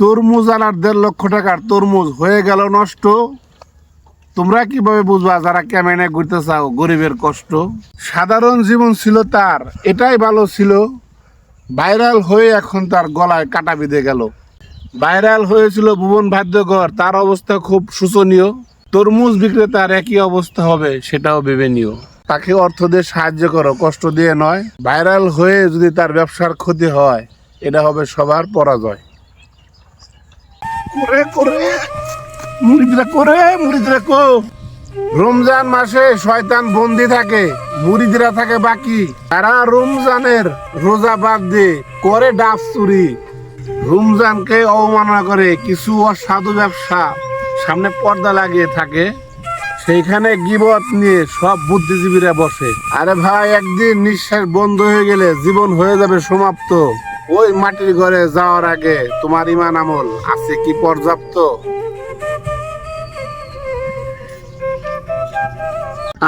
তরমুজ আনার দেড় লক্ষ টাকার তরমুজ হয়ে গেল নষ্ট। তোমরা কীভাবে বুঝবা যারা ক্যামেনে ঘুরতে চাও, গরিবের কষ্ট? সাধারণ জীবন ছিল তার, এটাই ভালো ছিল। ভাইরাল হয়ে এখন তার গলায় কাটা বিঁধে গেল। ভাইরাল হয়েছিল ভুবন ভাদ্যকর তার অবস্থা খুব শোচনীয়। তরমুজ বিক্রেতার একই অবস্থা হবে, সেটাও ভেবে নিও। তাকে অর্থ দিয়ে সাহায্য করো, কষ্ট দিয়ে নয়। ভাইরাল হয়ে যদি তার ব্যবসার ক্ষতি হয় এটা হবে সবার পরাজয়। করে করে। মুড়িদরা করে মুড়িদরা কো। রমজান মাসে শয়তান বন্দি থাকে মুড়িদরা থাকে বাকি। তারা রমজানের রোজা বাদ দিয়ে করে ডাব চুরি। রমজানকে অবমাননা করে কিছু অসাধু ব্যবসা সামনে পর্দা লাগিয়ে থাকে। সেইখানে গিবত নিয়ে সব বুদ্ধিজীবীরা বসে। আরে ভাই একদিন নিঃশ্বাস বন্ধ হয়ে গেলে জীবন হয়ে যাবে সমাপ্ত। ওই মাটির ঘরে যাওয়ার আগে তোমার ইমান আমল আছে কি পর্যাপ্ত?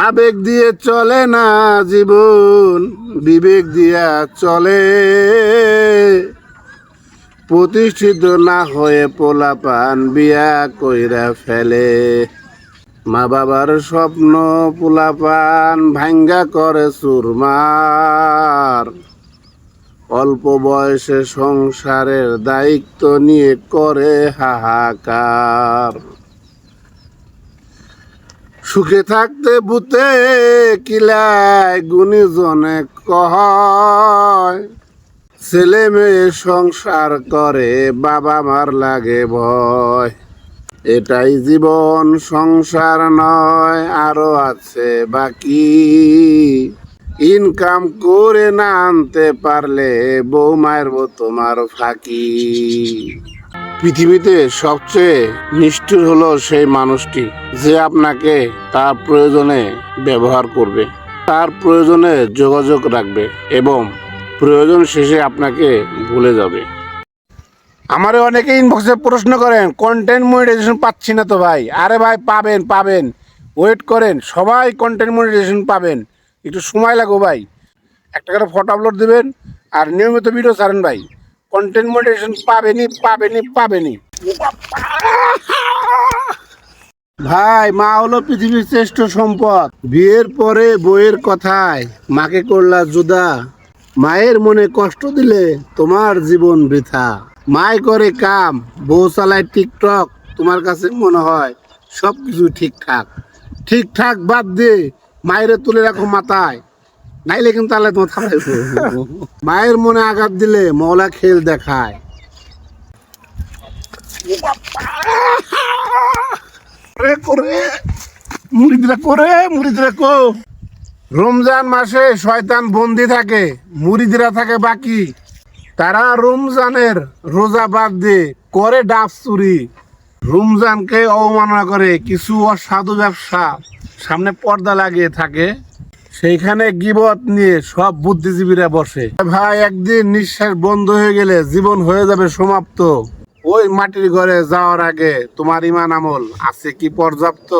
আবেগ দিয়ে চলে না জীবন, বিবেক দিয়া চলে। প্রতিষ্ঠিত না হয়ে পোলাপান বিয়া কইরা ফেলে। মা বাবার স্বপ্ন পোলাপান ভাঙ্গা করে চুরমার অল্প বয়সে সংসারের দায়িত্ব নিয়ে করে হাহাকার। সুখে থাকতে বুতে কিলায় গুণীজনে কয়, ছেলে মেয়ে সংসার করে, বাবা মার লাগে ভয়। এটাই জীবন, সংসার নয়, আরও আছে বাকি। ইনকাম করে না আনতে পারলে বউ মারবো তোমার ফাঁকি। পৃথিবীতে সবচেয়ে নিষ্ঠুর হলো সেই মানুষটি যে আপনাকে তার প্রয়োজনে ব্যবহার করবে, তার প্রয়োজনে যোগাযোগ রাখবে এবং প্রয়োজন শেষে আপনাকে ভুলে যাবে। আমারে অনেকে ইনবক্সে প্রশ্ন করেন কন্টেন্ট মনিটাইজেশন পাচ্ছি না তো ভাই? আরে ভাই, পাবেন পাবেন। ওয়েট করেন, সবাই কন্টেন্ট মনিটাইজেশন পাবেন। একটু সময় লাগো ভাই। একটা করে ফটো আপলোড দিবেন আর নিয়মিত ভিডিও ছাড়েন ভাই। কন্টেন্ট মনিটাইজেশন পাবেনি পাবেনই পাবেনই। ভাই, মা হলো পৃথিবীর শ্রেষ্ঠ সম্পদ। বিয়ের পরে বইয়ের কথায়, মাকে করলা জুদা। মায়ের মনে কষ্ট দিলে তোমার জীবন বৃথা। মায় করে কাম, বউ চালায় টিকটক। তোমার কাছে মনে হয় সব কিছু ঠিকঠাক। ঠিকঠাক বাদ দিয়ে মায়েরে তুলে রাখো মাথায়। নাইলে কিন্তু তাহলে তোমার থামাই মায়ের মনে আঘাত দিলে মৌলা খেল দেখায়। করে করে মুড়িদরা করে মুড়িদরা কো। রমজান মাসে শয়তান বন্দি থাকে মুড়িদরা থাকে বাকি। তারা রমজানের রোজা বাদ দিয়ে করে ডাব চুরি। রমজানকে অবমাননা করে কিছু অসাধু ব্যবসা। সামনে পর্দা লাগিয়ে থাকে, সেইখানে গিবত নিয়ে সব বুদ্ধিজীবীরা বসে। ভাই, একদিন নিঃশ্বাস বন্ধ হয়ে গেলে জীবন হয়ে যাবে সমাপ্ত। ওই মাটির ঘরে যাওয়ার আগে তোমার ইমান আমল আছে কি পর্যাপ্ত?